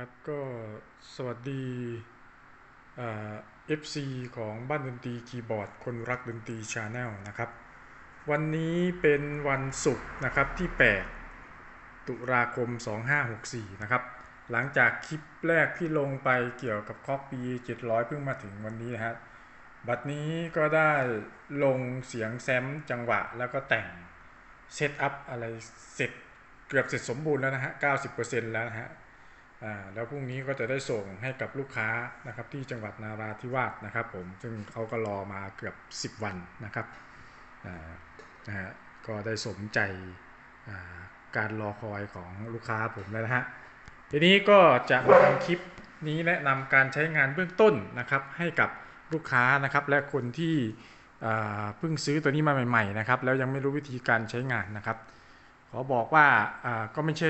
ครับก็สวัสดีเอฟซีของบ้านดนตรีคีย์บอร์ด คนรักดนตรีชาแนลนะครับ วันนี้เป็นวันศุกร์นะครับที่ 8 ตุลาคม 2564 นะครับ หลังจากคลิปแรกที่ลงไปเกี่ยวกับคอกปี700 เพิ่งมาถึงวันนี้นะฮะบัดนี้ก็ได้ลงเสียงแซมจังหวะแล้วก็แต่งเซตอัพอะไรเสร็จเกือบเสร็จสมบูรณ์แล้วนะฮะ 90%แล้วนะฮะ แล้วพรุ่งนี้ก็จะได้ส่งให้กับลูกค้านะครับที่จังหวัดนาราธิวาสนะครับผมซึ่งเขาก็รอมาเกือบ 10 วันนะครับนะฮะก็ได้สมใจการรอคอยของลูกค้าผมแล้วนะฮะทีนี้ก็จะมาทำคลิปนี้แนะนำการใช้งานเบื้องต้นนะครับให้กับลูกค้านะครับและคนที่เพิ่งซื้อตัวนี้มาใหม่ๆนะครับแล้วยังไม่รู้วิธีการใช้งานนะครับ ขอบอกว่าก็ไม่ใช่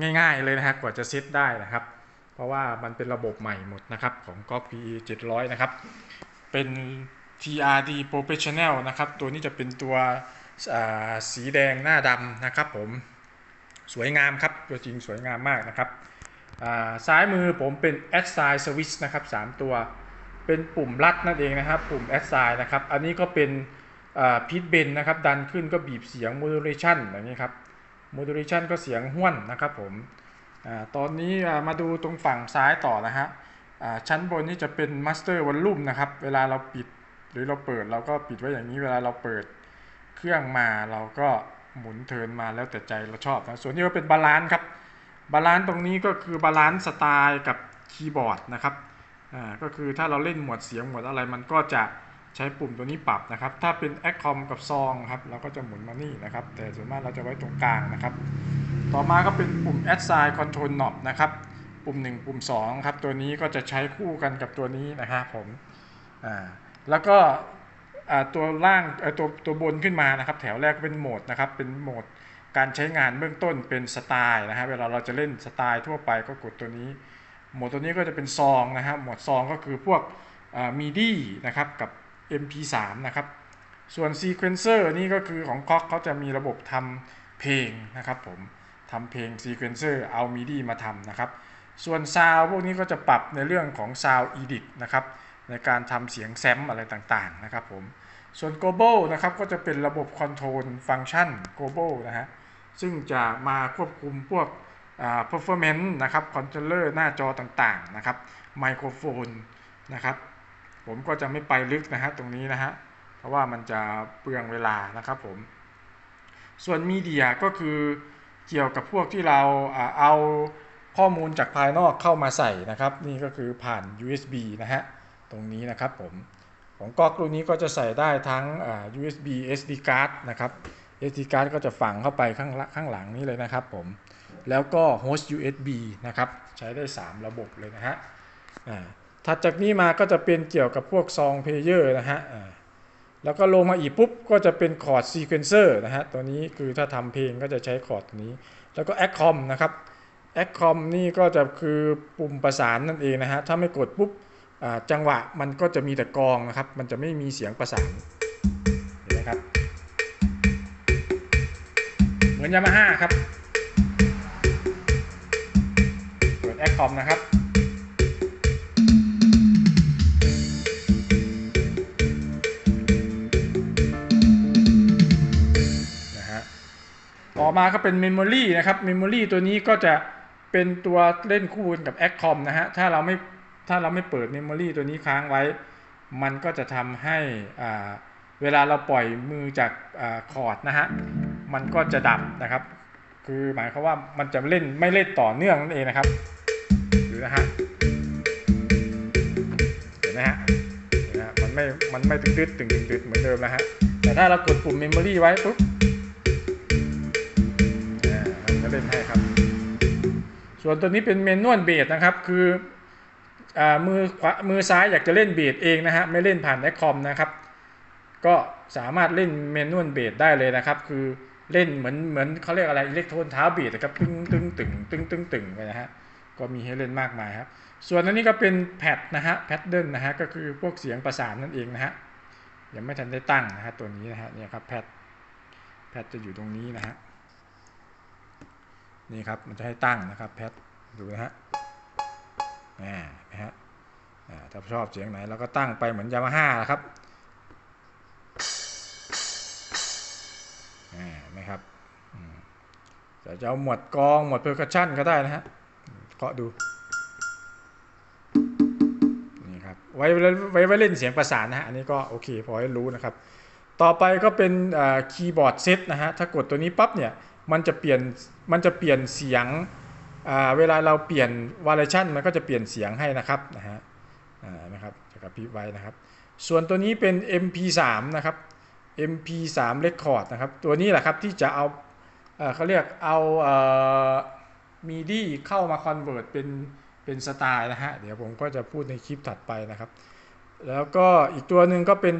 ง่ายๆเลยนะฮะกว่าจะเซตได้นะครับ เพราะว่ามันเป็นระบบใหม่หมดนะครับของ g o p PE 700 นะครับ เป็น TRD Professional นะครับ ตัวนี้จะเป็นตัวสีแดงหน้าดำนะครับผมสวยงามครับ ตัวจริงสวยงามมากนะครับซ้ายมือผมเป็น a d s i g n Switch นะครับ 3 ตัว เป็นปุ่มลัดนั่นเองนะครับ ปุ่ม a d s i g n นะครับ อันนี้ก็เป็นพีทเบนนะครับ ดันขึ้นก็บีบเสียง modulation อย่างนี้ครับ modulation ก็เสียงห้วนนะครับผมอาตอนนี้อ่ามาดูตรงฝั่งซ้ายต่อนะฮะอ่าชั้นบนนี่จะเป็น master volume นะครับ เวลาเราปิดหรือเราเปิดเราก็ปิดไว้อย่างนี้เวลาเราเปิดเครื่องมาเราก็หมุนเทินมาแล้วแต่ใจเราชอบนะ ส่วนนี้ก็เป็นบาลานซ์ครับ บาลานซ์ตรงนี้ก็คือบาลานซ์สไตล์กับคีย์บอร์ดนะครับ อ่า ก็คือถ้าเราเล่นหมวดเสียงหมวดอะไรมันก็จะ ใช้ปุ่มตัวนี้ปรับนะครับ ถ้าเป็น a c c o m กับซองครับเราก็จะหมุนมานี่นะครับ แต่ส่วนมากเราจะไว้ตรงกลางนะครับ ต่อมาก็เป็นปุ่ม a d s i g n Control Knob นะครับ ปุ่ม 1 ปุ่ม2ครับ ตัวนี้ก็จะใช้คู่กันกับตัวนี้นะครับผม อ่า แล้วก็อ่าตัวล่างอ่อตัวตัวบนขึ้นมานะครับ แถวแรกเป็นโหมดนะครับ เป็นโหมดการใช้งานเบื้องต้นเป็นสไตล์นะฮะ เวลาเราจะเล่นสไตล์ทั่วไปก็กดตัวนี้ โหมดตัวนี้ก็จะเป็นซองนะฮะโหมดซองก็คือพวกมีดี้นะครับกับ MP3 นะครับ ส่วน Sequencer นี่ก็คือของ c o เขาจะมีระบบทำเพลงนะครับผมทำเพลง Sequencer เอา MIDI มาทำนะครับ ส่วน Sound พวกนี้ก็จะปรับในเรื่องของ Sound Edit นะครับในการทำเสียงแซมอะไรต่างๆนะครับผมส่วน Global นะครับก็จะเป็นระบบ Control Function Global นะฮะซึ่งจะมาควบคุมพวก performance นะครับ controller หน้าจอต่างๆนะครับไมโครโฟนนะครับ ผมก็จะไม่ไปลึกนะฮะตรงนี้นะฮะเพราะว่ามันจะเปลืองเวลานะครับผม ส่วนมีเดียก็คือเกี่ยวกับพวกที่เราเอาข้อมูลจากภายนอกเข้ามาใส่นะครับ นี่ก็คือผ่าน USB นะฮะตรงนี้นะครับผมของก๊อกรุ่นนี้ก็จะใส่ได้ทั้ง USB SD card นะครับ SD card ก็จะฝังเข้าไปข้างข้างหลังนี้เลยนะครับผม แล้วก็ host USB นะครับ ใช้ได้ 3 ระบบเลยนะฮะ ถัดจากนี้มาก็จะเป็นเกี่ยวกับพวกซองเพลเยอร์นะฮะแล้วก็ลงมาอีกปุ๊บก็จะเป็นคอร์ดซีเควนเซอร์นะฮะตัวนี้คือถ้าทำเพลงก็จะใช้คอร์ดนี้ แล้วก็แอคคอมนะครับแอคคอมนี่ก็จะคือปุ่มประสานนั่นเองนะฮะถ้าไม่กดปุ๊บจังหวะมันก็จะมีแต่กองนะครับ มันจะไม่มีเสียงประสานเห็นไหมครับเหมือนยามาฮ่าครับเปิดแอคคอมนะครับ ต่อมาก็เป็นเมมโมรีนะครับเมมโมรีตัวนี้ก็จะเป็นตัวเล่นคู่กับ a c c o m นะฮะถ้าเราไม่ถ้าเราไม่เปิดเมมโมรีตัวนี้ค้างไว้ มันก็จะทำให้เวลาเราปล่อยมือจากคอร์ดนะฮะมันก็จะดับนะครับ คือหมายความว่ามันจะเล่นไม่เล่นต่อเนื่องนั่นเองนะครับหรือนะฮะเห็นไหมฮะมันไม่มันไม่ตึงตึดตึงตึงตึดเหมือนเดิมนะฮะแต่ถ้าเรากดปุ่มเมมโมรีไว้ปุ๊บ เล่นให้ครับ ส่วนตัวนี้เป็นเมนนวลเบสนะครับ คือมือขวามือซ้ายอยากจะเล่นเบสเองนะฮะไม่เล่นผ่านแอคคอมนะครับ ก็สามารถเล่นเมนนวลเบสได้เลยนะครับ คือเล่นเหมือนเหมือนเขาเรียกอะไรอิเล็กโทรนเท้าเบสนะครับตึงตึงตึงตึงตึงตึงไปนะฮะก็มีให้เล่นมากมายครับ ส่วนอันนี้ก็เป็นแพดนะฮะแพดเดิลนะฮะก็คือพวกเสียงประสานนั่นเองนะฮะยังไม่ทันได้ตั้งนะฮะตัวนี้นะฮะเนี่ยครับแพดแพดจะอยู่ตรงนี้นะฮะ นี่ครับมันจะให้ตั้งนะครับแพทดูนะฮะอ่านะฮะถ้าชอบเสียงไหนเราก็ตั้งไปเหมือนยามาฮ่านะครับอ่านะครับอืมแต่จะเอาหมวดกองหมวดเพอร์คัชชันก็ได้นะฮะเคาะดูนี่ครับไว้ไว้ไว้เล่นเสียงประสานนะฮะอันนี้ก็โอเคพอให้รู้นะครับ ต่อไปก็เป็นคีย์บอร์ดเซตนะฮะถ้ากดตัวนี้ปั๊บเนี่ย มันจะเปลี่ยนมันจะเปลี่ยนเสียงเวลาเราเปลี่ยนวาเลชันมันก็จะเปลี่ยนเสียงให้นะครับนะฮะนะครับจะกระพริบไว้นะครับ ส่วนตัวนี้เป็น MP3 นะครับ MP3 Record นะครับ ตัวนี้แหละครับที่จะเอาเขาเรียกเอาเอ่อมีดีเข้ามาคอนเวิร์ตเป็นเป็นสไตล์นะฮะ เดี๋ยวผมก็จะพูดในคลิปถัดไปนะครับ แล้วก็อีกตัวหนึ่งก็เป็น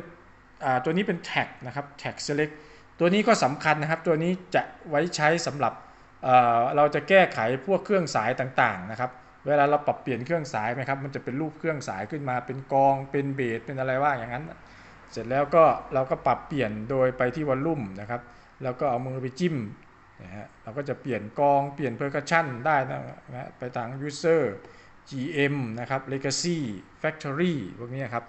ตัวนี้เป็นแท็กนะครับแท็ก select ตัวนี้ก็สำคัญนะครับ ตัวนี้จะไว้ใช้สำหรับเเราจะแก้ไขพวกเครื่องสายต่างๆนะครับ เวลาเราปรับเปลี่ยนเครื่องสายไหมครับ มันจะเป็นรูปเครื่องสายขึ้นมาเป็นกอง เป็นเบสเป็นอะไรว่าอย่างนั้น เสร็จแล้วก็เราก็ปรับเปลี่ยนโดยไปที่วอลลุ่มนะครับ แล้วก็เอามือไปจิ้มนะฮะเราก็จะเปลี่ยนกองเปลี่ยนเพอร์คัชชันได้นะฮะไปทาง user GM นะครับ legacy factory พวกนี้ครับ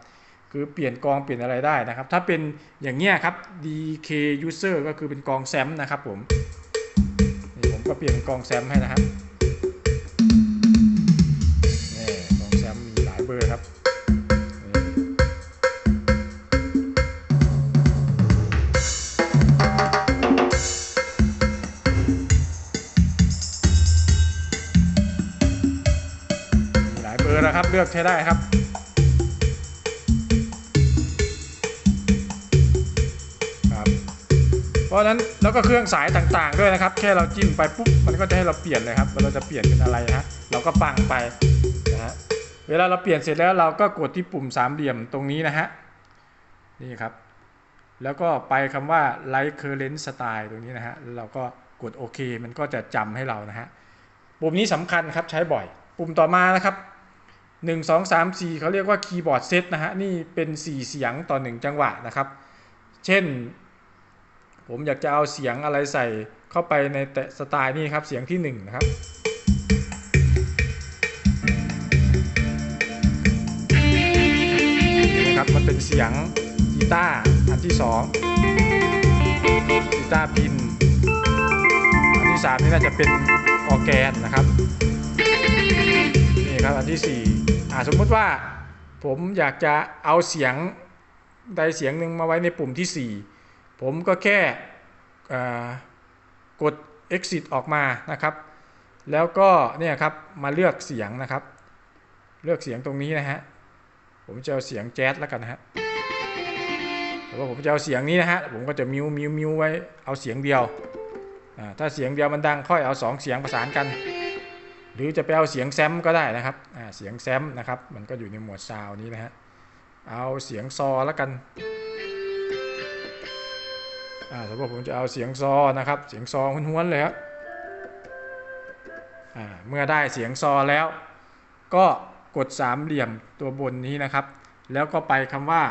คือเปลี่ยนกองเปลี่ยนอะไรได้นะครับ ถ้าเป็นอย่างเงี้ยครับ DK user ก็คือเป็นกองแซมนะครับผมนี่ผมก็เปลี่ยนเป็นกองแซมให้นะครับนี่กองแซมมีหลายเบอร์ครับมีหลายเบอร์นะครับเลือกใช้ได้ครับ ราะนั้นแล้วก็เครื่องสายต่างๆ ด้วยนะครับ แค่เราจิ้มไปปุ๊บมันก็จะให้เราเปลี่ยนเลยครับว่าเราจะเปลี่ยนเป็นอะไรนะเราก็ปังไปนะฮะเวลาเราเปลี่ยนเสร็จแล้วเราก็กดที่ปุ่มสามเหลี่ยมตรงนี้นะฮะนี่ครับ แล้วก็ไปคำว่า Light Current Style ตรงนี้นะฮะแล้วเราก็กดโอเคมันก็จะจำให้เรานะฮะปุ่มนี้สำคัญครับใช้บ่อย ปุ่มต่อมานะครับ1 2 3 4เขาเรียกว่าคีย์บอร์ดเซตนะฮะนี่เป็น 4 เสียงต่อ 1 จังหวะนะครับ เช่น ผมอยากจะเอาเสียงอะไรใส่เข้าไปในแต่สไตล์นี้ครับ เสียงที่1นะครับนี่นะครับมันเป็นเสียงกีตาร์อันที่2กีตาร์พินอันที่3นี่น่าจะเป็นออแกนนะครับนี่ครับอันที่4อ่าสมมุติว่าผมอยากจะเอาเสียงใดเสียงหนึ่งมาไว้ในปุ่มที่ 4 ผมก็แค่กด exit ออกมานะครับ แล้วก็เนี่ยครับมาเลือกเสียงนะครับ เลือกเสียงตรงนี้นะฮะผมจะเอาเสียงแจ๊สแล้วกันนะฮะแต่ว่าผมจะเอาเสียงนี้นะฮะผมก็จะมิวมิวมิวไว้เอาเสียงเดียวถ้าเสียงเดียวมันดังค่อยเอาสองเสียงประสานกัน หรือจะไปเอาเสียงแซมก็ได้นะครับเสียงแซมนะครับมันก็อยู่ในหมวดซาวนี้นะฮะเอาเสียงซอแล้วกัน สมมติผมจะเอาเสียงซอนะครับ เสียงซอห้วนๆเลยครับเมื่อได้เสียงซอแล้ว ก็กดสามเหลี่ยมตัวบนนี้นะครับ แล้วก็ไปคำว่า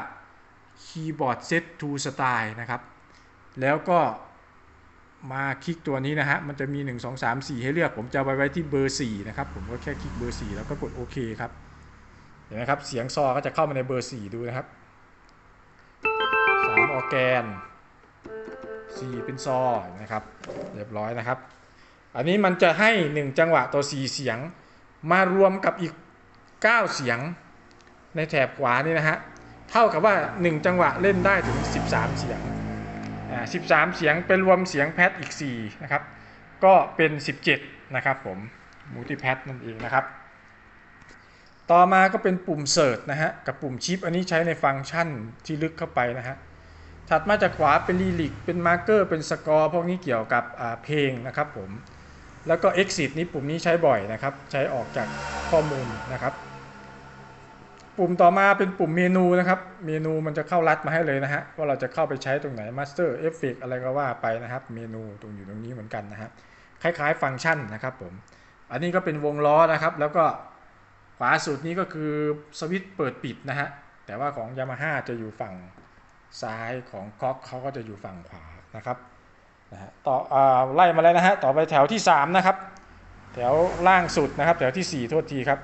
keyboard set to style นะครับ แล้วก็มาคลิกตัวนี้นะฮะ มันจะมี 1 2 3 4 ให้เลือก ผมจะไปไว้ที่เบอร์ 4 นะครับ ผมก็แค่คลิกเบอร์ 4 แล้วก็กดโอเคครับ เห็นไหมครับ เสียงซอก็จะเข้ามาในเบอร์ 4 ดูนะครับ 3 ออแกน 4 เป็นซอนะครับ เรียบร้อยนะครับ อันนี้มันจะให้ 1 จังหวะต่อ 4 เสียง มารวมกับอีก 9 เสียงในแถบขวานี่นะฮะ เท่ากับว่า 1 จังหวะเล่นได้ถึง 13 เสียงอ่า13 เสียงเป็นรวมเสียงแพดอีก 4 นะครับ ก็เป็น 17 นะครับผมมูติแพดนั่นเองนะครับ ต่อมาก็เป็นปุ่มเสิร์ชนะฮะ กับปุ่มชิป อันนี้ใช้ในฟังก์ชันที่ลึกเข้าไปนะฮะ ถัดมาจากขวาเป็นลีลิกเป็นมาร์เกอร์เป็นสกอร์พวกนี้เกี่ยวกับเพลงนะครับผมแล้วก็ exit นี้ปุ่มนี้ใช้บ่อยนะครับ ใช้ออกจากข้อมูลนะครับ ปุ่มต่อมาเป็นปุ่มเมนูนะครับ เมนูมันจะเข้ารัดมาให้เลยนะฮะว่าเราจะเข้าไปใช้ตรงไหน Master Effect อะไรก็ว่าไปนะครับ เมนูตรงอยู่ตรงนี้เหมือนกันนะฮะคล้ายๆฟังก์ชันนะครับผม อันนี้ก็เป็นวงล้อนะครับ แล้วก็ขวาสุดนี้ก็คือสวิตช์เปิดปิดนะฮะแต่ว่าของ Yamaha จะอยู่ฝั่ง ซ้ายของก๊อกเขาก็จะอยู่ฝั่งขวานะครับนะฮะต่ออาไล่มาแล้วนะฮะต่อไปแถวที่ 3 นะครับ แถวล่างสุดนะครับ แถวทีสี่4 โทษทีครับ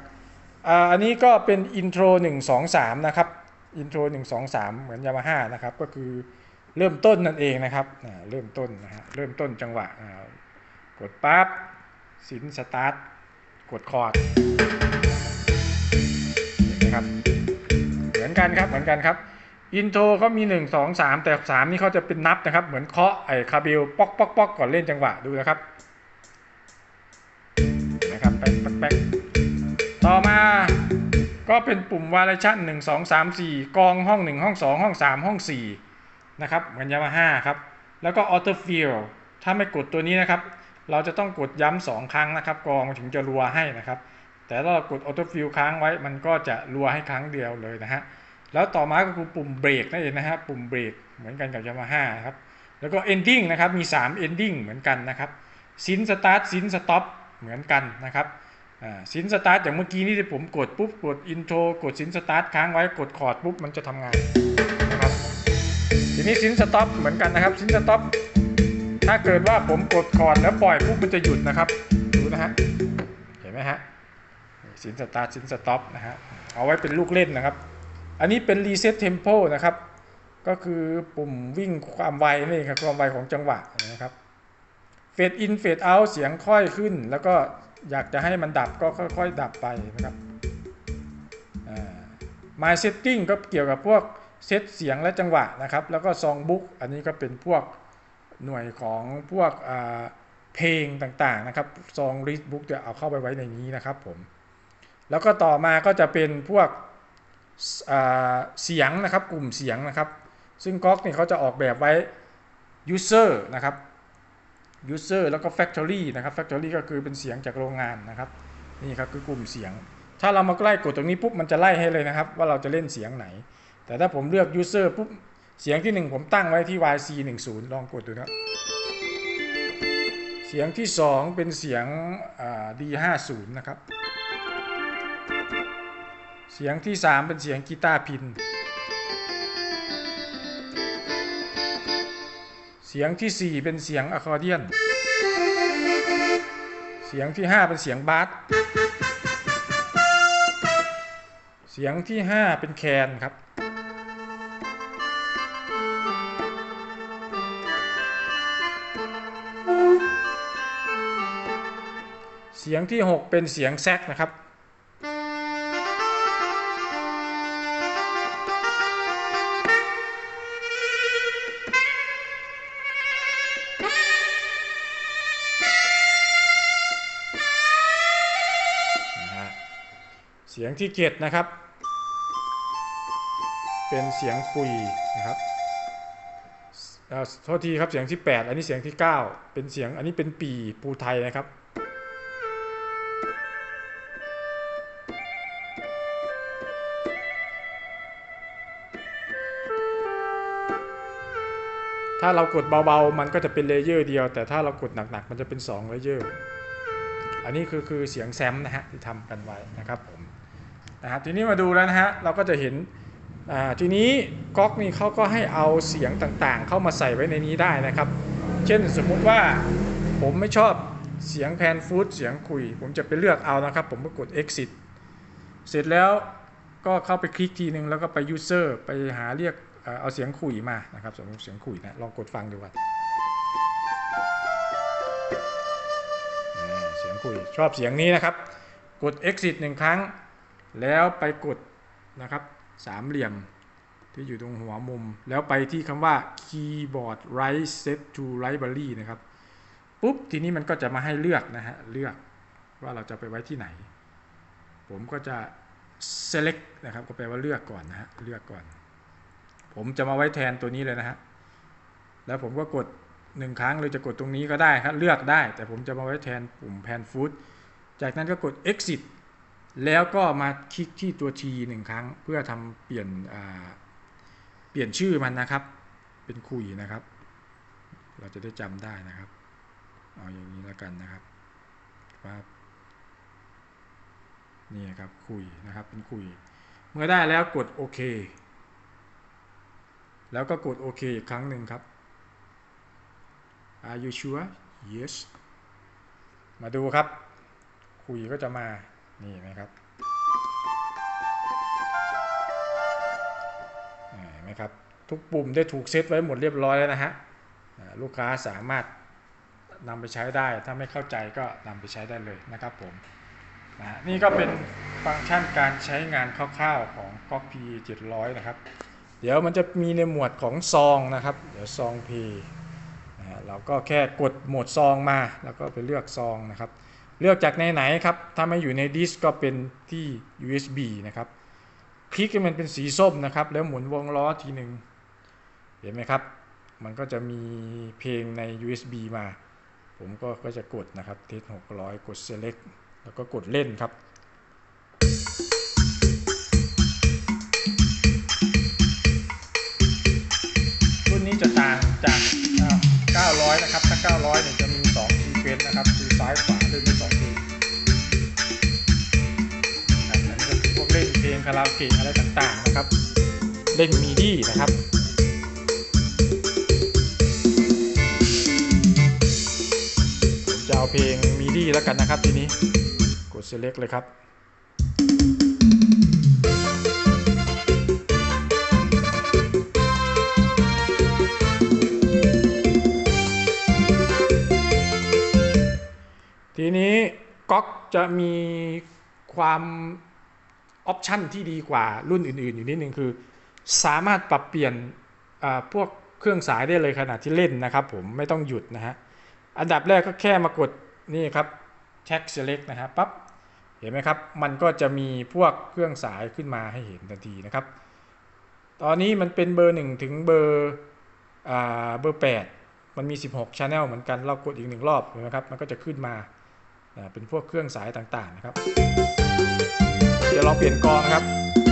อ่าอันนี้ก็เป็นอินโทรหนึ่งสองสามนะครับอินโทรหนึ่งสองสามเหมือนยามาฮ่านะครับ ก็คือเริ่มต้นนั่นเองนะครับอ่าเริ่มต้นนะฮะเริ่มต้นจังหวะกดปั๊บสินสตาร์ทกดคอร์ดนไหมครับเหมือนกันครับเหมือนกันครับ อินโทรเขามี 1 2 3 แต่ 3 นี่เขาจะเป็นนับนะครับ เหมือนเคาะไอ้คาบิลป๊อกป๊อกป๊อกก่อนเล่นจังหวะดูนะครับนะครับแป๊กแป๊กแป๊กต่อมาก็เป็นปุ่มวาเลชั่น1 2 3 4 กองห้อง 1 ห้อง 2 ห้อง 3 ห้อง 4 นะครับเหมือนยามาฮ่าครับ แล้วก็ออโต้ฟิลถ้าไม่กดตัวนี้นะครับ เราจะต้องกดย้ำสองครั้งนะครับ กองถึงจะรัวให้นะครับ แต่ถ้าเรากดออโต้ฟิลค้างไว้มันก็จะรัวให้ครั้งเดียวเลยนะฮะ แล้วต่อมาก็คือปุ่มเบรกนั่นเองนะฮะปุ่มเบรกเหมือนกันกับยามาฮ่าครับแล้วก็ ending นะครับมี 3 ending เหมือนกันนะครับซินสตาร์ทซินสต็อปเหมือนกันนะครับซินสตาร์ทอย่างเมื่อกี้นี่ที่ผมกดปุ๊บกดอินโทรกดซินสตาร์ทค้างไว้กดคอร์ดปุ๊บมันจะทำงานนะครับทีนี้ซินสต็อปเหมือนกันนะครับซินสต็อปถ้าเกิดว่าผมกดคอร์ดแล้วปล่อยปุ๊บมันจะหยุดนะครับดูนะฮะเห็นไหมฮะซินสตาร์ทซินสต็อปนะฮะเอาไว้เป็นลูกเล่นนะครับ อันนี้เป็น reset tempo นะครับ ก็คือปุ่มวิ่งความไวนี่ครับความไวของจังหวะนะครับ fade in fade out เสียงค่อยขึ้น แล้วก็อยากจะให้มันดับก็ค่อย ๆ ดับไปนะครับ my setting ก็เกี่ยวกับพวกเซตเสียงและจังหวะนะครับ แล้วก็ song book อันนี้ก็เป็นพวกหน่วยของพวกเพลงต่างๆนะครับ song list book จะเอาเข้าไปไว้ในนี้นะครับผม แล้วก็ต่อมาก็จะเป็นพวก เสียงนะครับกลุ่มเสียงนะครับ ซึ่งก๊อกนี่เขาจะออกแบบไว้ user นะครับ user แล้วก็ factory นะครับ factory ก็คือเป็นเสียงจากโรงงานนะครับนี่ครับคือกลุ่มเสียง ถ้าเรามาใกล้กดตรงนี้ปุ๊บมันจะไล่ให้เลยนะครับ ว่าเราจะเล่นเสียงไหน แต่ถ้าผมเลือก user ปุ๊บเสียงที่ 1 ผมตั้งไว้ที่ YC10 ลองกดดูนะเสียงที่ 2 เป็นเสียง D50 นะครับ เสียงที่3เป็นเสียงกีตาร์พิน เสียงที่4เป็นเสียงอะคอร์เดียน เสียงที่5เป็นเสียงบาส เสียงที่5เป็นแคนครับเสียงที่ 6 เป็นเสียงแซกนะครับ เสียงที่เจ็ดนะครับ เป็นเสียงคุยนะครับโทษทีครับเสียงที่ 8 อันนี้เสียงที่ 9 เป็นเสียงอันนี้เป็นปีปูไทยนะครับ ถ้าเรากดเบาๆ มันก็จะเป็นเลเยอร์เดียว แต่ถ้าเรากดหนักๆ มันจะเป็น2เลเยอร์ อันนี้คือคือเสียงแซมนะฮะที่ทำกันไว้นะครับ นะครับทีนี้มาดูแล้วนะฮะเราก็จะเห็นทีนี้ก๊อกนี่เขาก็ให้เอาเสียงต่างๆ เข้ามาใส่ไว้ในนี้ได้นะครับ เช่นสมมุติว่าผมไม่ชอบเสียงแพนฟูดเสียงคุย ผมจะไปเลือกเอานะครับ ผมก็กด exit เสร็จแล้วก็เข้าไปคลิกทีนึงแล้วก็ไป user ไปหาเรียกเอาเสียงคุยมานะครับสมมติเสียงคุยนะลองกดฟังดูก่อนเสียงคุยชอบเสียงนี้นะครับ กด exit หนึ่งครั้ง แล้วไปกดนะครับสามเหลี่ยมที่อยู่ตรงหัวมุม แล้วไปที่คำว่า keyboard right set to library นะครับ ปุ๊บ ทีนี้มันก็จะมาให้เลือกนะฮะ เลือกว่าเราจะไปไว้ที่ไหน ผมก็จะ select นะครับ ก็แปลว่าเลือกก่อนนะฮะ เลือกก่อน ผมจะมาไว้แทนตัวนี้เลยนะฮะ แล้วผมก็กดหนึ่งครั้งเลยจะกดตรงนี้ก็ได้ครับ เลือกได้ แต่ผมจะมาไว้แทนปุ่มแพนฟูดจากนั้นก็กด exit แล้วก็มาคลิกที่ตัว T หนึ่งครั้ง เพื่อทำเปลี่ยนเปลี่ยนชื่อมันนะครับ เป็นคุยนะครับ เราจะได้จำได้นะครับ เอาอย่างนี้แล้วกันนะครับว่านี่ครับคุยนะครับเป็นคุย เมื่อได้แล้วกดโอเค แล้วก็กดโอเคอีกครั้งหนึ่งครับ Are you sure Yes มาดูครับ คุยก็จะมา นี่ไหมครับเห็นไหมครับ ทุกปุ่มได้ถูกเซตไว้หมดเรียบร้อยแล้วนะฮะลูกค้าสามารถนำไปใช้ได้ ถ้าไม่เข้าใจก็นำไปใช้ได้เลยนะครับผมนะนี่ก็เป็นฟังก์ชันการใช้งานคร่าวๆของ g o p ้อยนะครับ เดี๋ยวมันจะมีในหมวดของซองนะครับ เดี๋ยวซอง P นะเราก็แค่กดหมวดซองมา แล้วก็ไปเลือกซองนะครับ เลือกจากในไหนครับ ถ้าไม่อยู่ในดิสก็เป็นที่ USB นะครับ คลิกให้มันเป็นสีส้มนะครับ แล้วหมุนวงล้อทีหนึ่งเห็นไหมครับ มันก็จะมีเพลงใน USB มา ผมก็ก็จะกดนะครับเทส600 กด select แล้วก็กดเล่นครับ รุ่นนี้จะต่างจาก 900 นะครับ ถ้า 900เนี่ยจะมี 2 เควนนะครับคือซ้ายขวาเล่นไปสองเพลงอันนี้ก็คือพวกเล่นเพลงคาราโอเกะอะไรต่างๆนะครับ เล่นมีดี้นะครับผมจะเอาเพลงมีดี้แล้วกันนะครับทีนี้กด select เลยครับ ก๊อกจะมีความออปชันที่ดีกว่ารุ่นอื่น ๆ อยู่นิดนึงคือ สามารถปรับเปลี่ยนพวกเครื่องสายได้เลยขณะที่เล่นนะครับ ผมไม่ต้องหยุดนะฮะอันดับแรกก็แค่มากดนี่ครับ check select นะฮะปั๊บเห็นไหมครับ มันก็จะมีพวกเครื่องสายขึ้นมาให้เห็นทันทีนะครับ ตอนนี้มันเป็นเบอร์ 1 ถึงเบอร์เบอร์ 8 มันมี 16 Channel เหมือนกัน เรากดอีกหนึ่งรอบเห็นไหมครับ มันก็จะขึ้นมา เป็นพวกเครื่องสายต่างๆนะครับเดี๋ยวเราเปลี่ยนกองนะครับนะครับ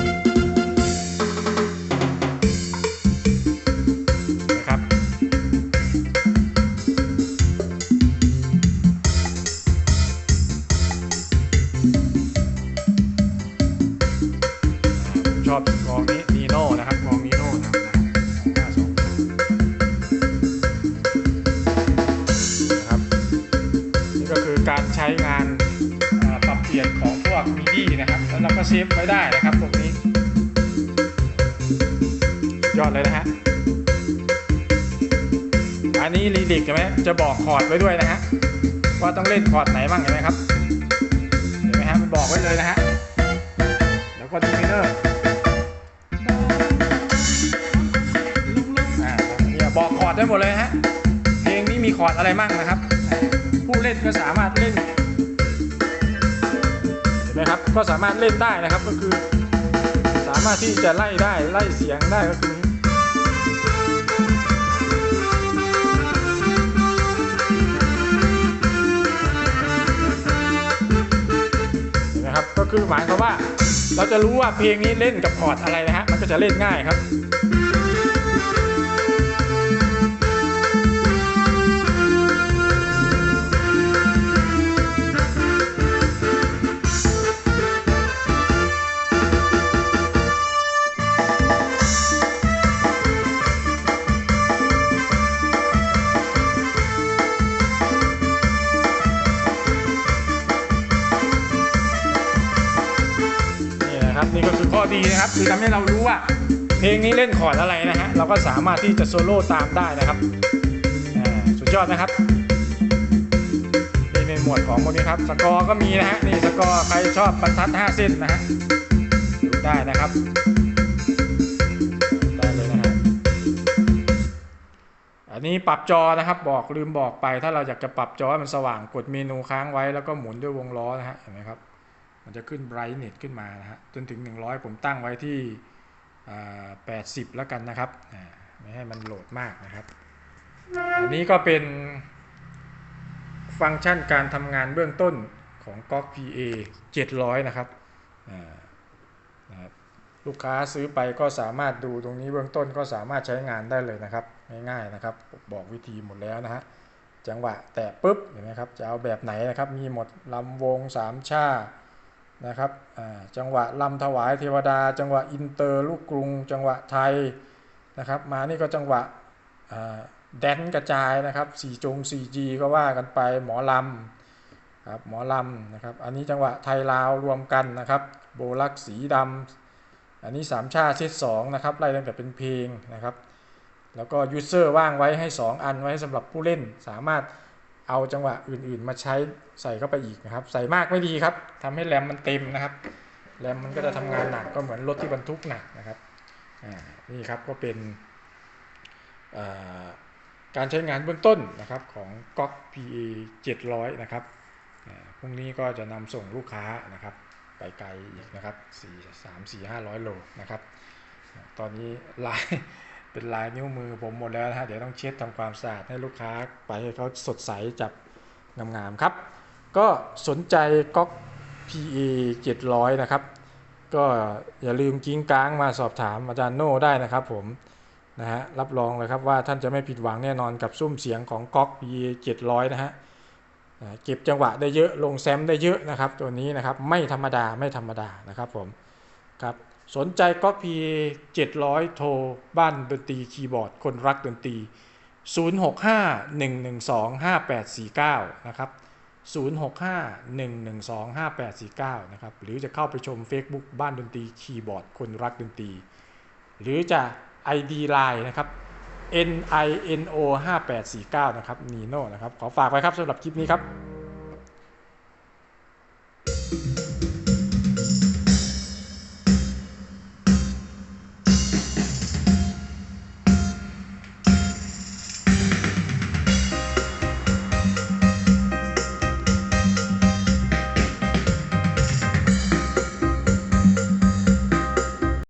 บอกไว้เลยนะฮะ แล้วก็ดีมิเนอร์เนี่ยบอกคอร์ดได้หมดเลยฮะ เพลงนี้มีคอร์ดอะไรมั่งนะครับ ผู้เล่นก็สามารถเล่นเห็นไหมครับ ก็สามารถเล่นได้นะครับ ก็คือ สามารถที่จะไล่ได้ ไล่เสียงได้ก็คือ็คือหมายความว่า เราจะรู้ว่าเพลงนี้เล่นกับคอร์ดอะไรนะฮะมันก็จะเล่นง่ายครับ คือทำให้เรารู้ว่า เพลงนี้เล่นคอร์ดอะไรนะฮะเราก็สามารถที่จะโซโล่ตามได้นะครับสุดยอดนะครับนี่ในหมวดของพวกนี้ครับสกอร์ก็มีนะฮะนี่สกอร์ใครชอบบรรทัด 5 เส้นนะฮะดูได้นะครับได้เลยนะฮะอันนี้ปรับจอนะครับบอกลืมบอกไป ถ้าเราอยากจะปรับจอให้มันสว่างกดเมนูค้างไว้แล้วก็หมุนด้วยวงล้อนะฮะเห็นไหมครับ มันจะขึ้น brightness ขึ้นมานะฮะจนถึง 100 ผมตั้งไว้ที่ 80 แล้วกันนะครับ ไม่ให้มันโหลดมากนะครับ อันนี้ก็เป็นฟังก์ชันการทำงานเบื้องต้นของ GOG PA 700นะครับนะครับลูกค้าซื้อไปก็สามารถดูตรงนี้เบื้องต้นก็สามารถใช้งานได้เลยนะครับ ง่ายๆนะครับ บอกวิธีหมดแล้วนะฮะจังหวะแตะปุ๊บเห็นไหมครับจะเอาแบบไหนนะครับ มีหมดลำวงสามชา นะครับจังหวะลำถวายเทวดา จังหวะอินเตอร์ลูกกรุง จังหวะไทยนะครับมานี่ก็จังหวะแดนกระจายนะครับสี่จง 4G ก็ว่ากันไปหมอลำครับหมอลำนะครับอันนี้จังหวะไทยลาวรวมกันนะครับโบลักสีดำอันนี้สามชาเซตสองนะครับไล่ตั้งแต่เป็นเพลงนะครับแล้วก็ยูเซอร์ว่างไว้ให้ 2 อันไว้สำหรับผู้เล่นสามารถ เอาจังหวะอื่นๆ มาใช้ใส่เข้าไปอีกนะครับ ใส่มากไม่ดีครับทำให้แรมมันเต็มนะครับแรมมันก็จะทำงานหนักก็เหมือนรถที่บรรทุกหนักนะครับอ่านี่ครับก็เป็นการใช้งานเบื้องต้นนะครับของ GOG PA 700 นะครับพรุ่งนี้ก็จะนำส่งลูกค้านะครับ ไปไกลอีกนะครับ4 3 4 500 โลนะครับ ตอนนี้ลาย เป็นลายนิ้วมือผมหมดแล้วนะฮะเดี๋ยวต้องเช็ดทำความสะอาดให้ลูกค้าไปให้เขาสดใสจับงามๆครับ ก็สนใจก๊อก PA 700 นะครับ ก็อย่าลืมกิ้งก้างมาสอบถามอาจารย์โน่ได้นะครับผมนะฮะรับรองเลยครับว่าท่านจะไม่ผิดหวังแน่นอนกับซุ้มเสียงของก๊อก PA 700 นะฮะเก็บจังหวะได้เยอะลงแซมได้เยอะนะครับ ตัวนี้นะครับไม่ธรรมดาไม่ธรรมดานะครับผมครับ สนใจก็พี700โทรบ้านดนตรีคีย์บอร์ด คนรักดนตรี 0651125849 นะครับ 0651125849 นะครับ หรือจะเข้าไปชม Facebook บ้านดนตรีคีย์บอร์ด คนรักดนตรี หรือจะ ID Line นะครับ nino 5849 นะครับ Nino นะครับ ขอฝากไว้ครับสำหรับคลิปนี้ครับ